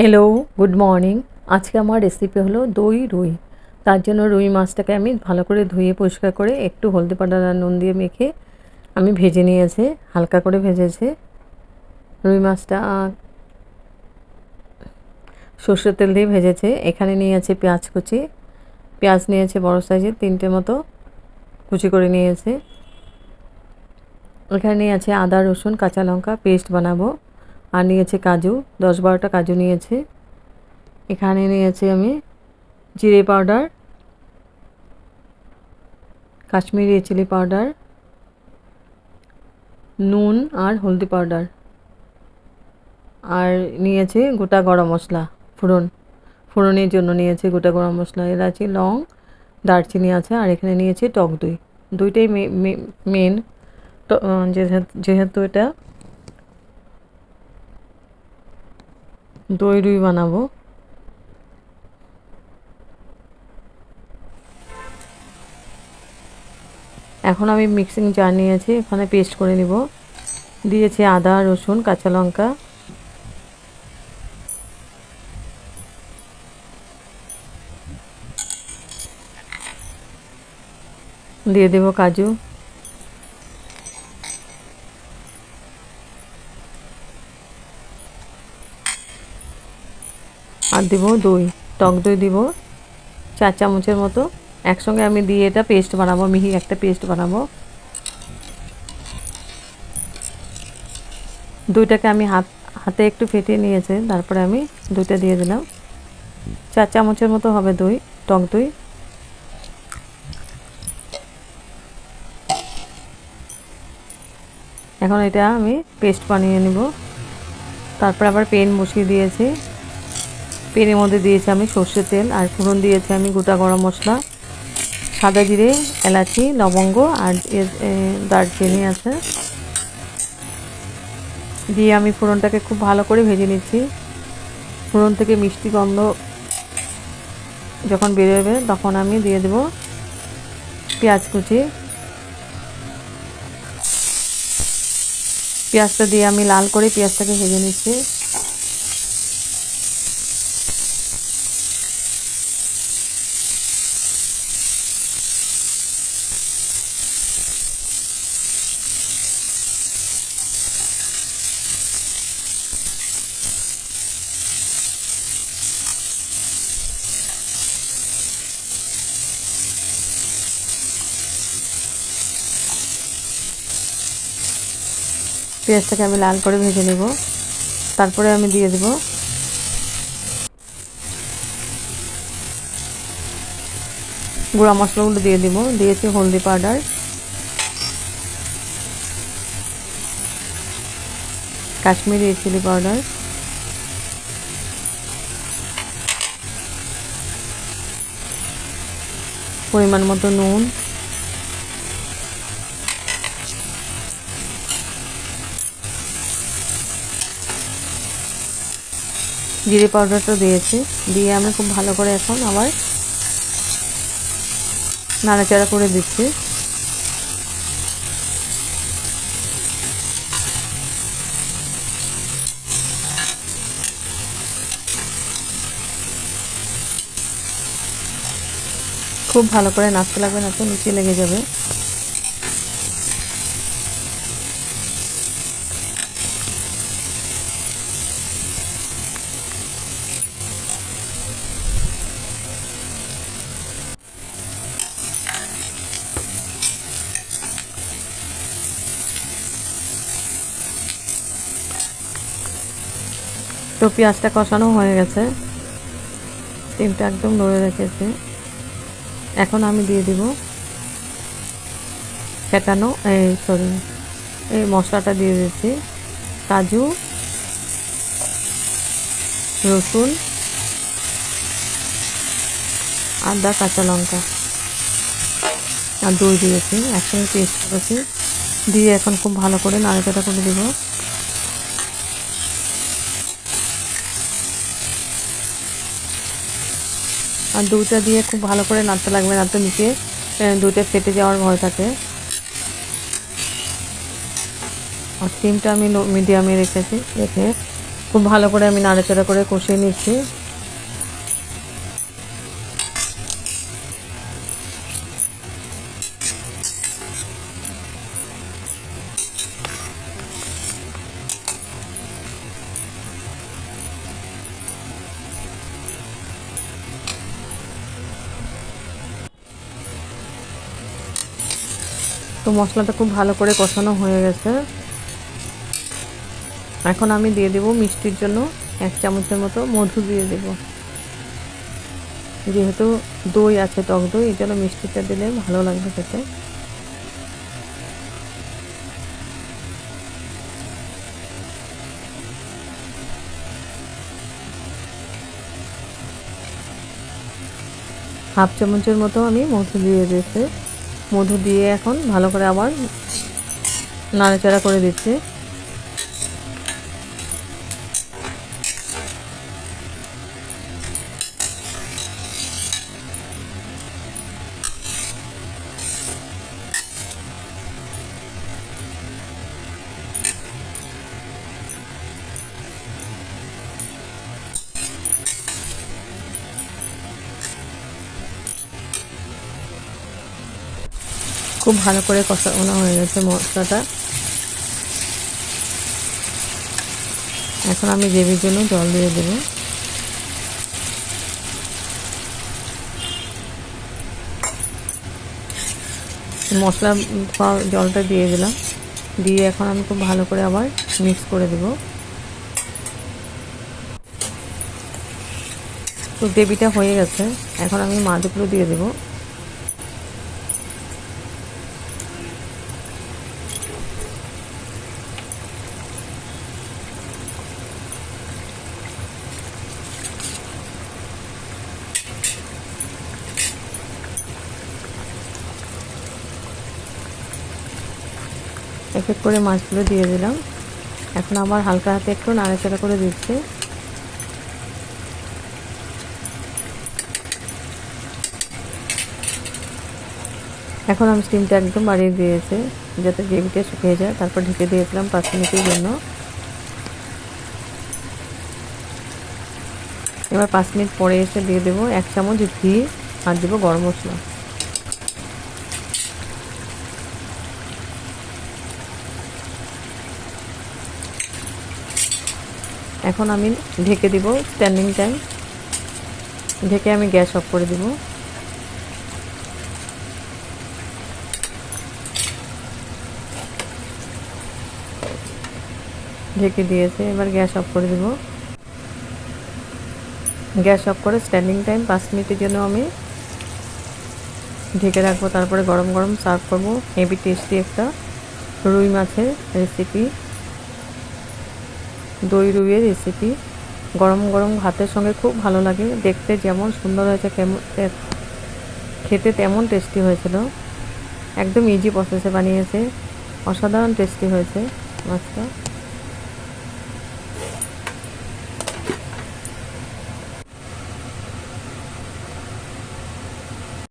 Hello good morning আজকে আমার recipe হলো দই রুই। তার জন্য রুই মাছটাকে আমি ভালো করে ধুয়ে পরিষ্কার করে একটু হলদি আর নুন দিয়ে মেখে আমি ভেজে নিয়েছি, হালকা করে ভেজেছে। রুই মাছটা সর্ষের তেল দিয়ে ভেজেছে। এখানে নিয়েছে পেঁয়াজ কুচি। পেঁয়াজ নিয়েছে বড় সাইজের তিনটে মতো কুচি করে নিয়েছে। এখানে নিয়ে আছে আদা, রসুন, কাঁচা লঙ্কা পেস্ট বানাবো। আর নিয়েছে কাজু, দশ বারোটা কাজু নিয়েছে। এখানে নিয়েছি আমি জিরে পাউডার, কাশ্মীরি চিলি পাউডার, নুন আর হলদি পাউডার। আর নিয়েছে গোটা গরম মশলা, ফোড়ন। ফোড়নের জন্য নিয়েছে গোটা গরম মশলা এর আছে লং, দারচিনি আছে, আর এখানে নিয়েছে টক দই। দুইটাই মেন যেহেতু এটা দই রুই বানাবো। এখন আমি মিক্সিং জার নিয়েছি, এখানে পেস্ট করে নিব। দিয়েছি আদা, রসুন, কাঁচা লঙ্কা। দিয়ে দেব কাজু। আর দেবো, দই, টক দই দিব, চার চামচের মতো। একসঙ্গে আমি দিয়ে এটা পেস্ট বানাবো, মিহি একটা পেস্ট বানাবো। দুইটাকে আমি হাত, হাতে একটু ফেটিয়ে নিয়েছে, তারপরে আমি দুইটা দিয়ে দিলাম। চার চামচের মতো হবে দই, টক দই। এখন এটা আমি পেস্ট বানিয়ে নিব। তারপর আবার পেন বসিয়ে দিয়েছি। পেনের মধ্যে দিয়েছি আমি সর্ষের তেল, আর ফোড়ন দিয়েছি আমি গোটা গরম মশলা, সাদা জিরে, এলাচি, লবঙ্গ, আর দারচিনি আছে। দিয়ে আমি ফোড়নটাকে খুব ভালো করে ভেজে নিচ্ছি। ফোড়ন থেকে মিষ্টি গন্ধ যখন বেরোবে, তখন আমি দিয়ে দেব পেঁয়াজ কুচি। পেঁয়াজটা দিয়ে আমি লাল করে পেঁয়াজটাকে ভেজে নিচ্ছি। পেঁয়াজটাকে আমি লাল করে ভেজে নেব। তারপরে আমি দিয়ে দেব। গুঁড়া মশলাগুলো দিয়ে দেব। দিয়েছি হলদি পাউডার। Kashmiri chilli powder. পরিমাণ মতো নুন। জিরে পাউডারটা দিয়েছি। দিয়ে আমি খুব ভালো করে এখন আবার নাড়াচাড়া করে দিচ্ছি। খুব ভালো করে নাচতে লাগবে না তো, নিচে লেগে যাবে। তো পেঁয়াজটা কষানো হয়ে গেছে। স্টিমটা একদম নড়ে রেখেছে। এখন আমি দিয়ে দিব ফেটানো, এই সরি এই মশলাটা দিয়ে দিচ্ছি। কাজু, রসুন, আদা, কাঁচা লঙ্কা। আর দই দিয়েছি, একসঙ্গে পেস্ট করেছি। দিয়ে এখন খুব ভালো করে নাড়াচাড়া করে দিব। আর দুধটা দিয়ে খুব ভালো করে নাড়তে লাগবে, নাড়তে নিচে দুধটা ফেটে যাওয়ার ভয় থাকে। আর স্টিমটা আমি মিডিয়ামে রেখেছি, রেখে খুব ভালো করে আমি নাড়াচাড়া করে কষিয়ে নিচ্ছি। তো মশলাটা খুব ভালো করে কষানো হয়ে গেছে। এখন আমি দিয়ে দেব মিষ্টির জন্য এক চামচের মতো মধু দিয়ে দেব। যেহেতু দই আছে, টক দই, এই জন্য মিষ্টিটা দিলে ভালো লাগবে খেতে। হাফ চামচের মতো আমি মধু দিয়ে দিয়েছি। মধু দিয়ে এখন ভালো করে আবার নাড়াচাড়া করে দিচ্ছি। খুব ভালো করে কষানো হয়ে গেছে মশলাটা। এখন আমি গ্রেভির জন্য জল দিয়ে দেব। মশলা জলটা দিয়ে দিলাম। দিয়ে এখন আমি খুব ভালো করে আবার মিক্স করে দেব। তো গ্রেভিটা হয়ে গেছে। এখন আমি মাছগুলো দিয়ে দেবো। এক এক করে মাছগুলো দিয়ে দিলাম। এখন আবার হালকা হাতে একটু নাড়াচাড়া করে দিচ্ছি। এখন আমি স্টিমটা একদম বাড়িয়ে দিয়েছি, যাতে গ্রেভিটা শুকিয়ে যায়। তারপর ঢেকে দিয়েছিলাম পাঁচ মিনিটের জন্য। এবার পাঁচ মিনিট পরে এসে দিয়ে দেবো এক চামচ ঘি আর দেবো গরম মশলা। এখন আমি ঢেকে দিব স্ট্যান্ডিং টাইম ঢেকে আমি গ্যাস অফ করে দিব। ঢেকে দিয়েছে, এবার গ্যাস অফ করে দিব। গ্যাস অফ করে স্ট্যান্ডিং টাইম পাঁচ মিনিটের জন্য আমি ঢেকে রাখব। তারপরে গরম গরম সার্ভ করব। হেভি টেস্টি একটা রুই মাছের রেসিপি দই রুইয়ের রেসিপি গরম গরম ভাতের সঙ্গে খুব ভালো লাগে। দেখতে যেমন সুন্দর হয়েছে খেতে তেমন টেস্টি হয়েছিল। একদম ইজি প্রসেসে বানিয়েছে। অসাধারণ টেস্টি হয়েছে। মাছটা।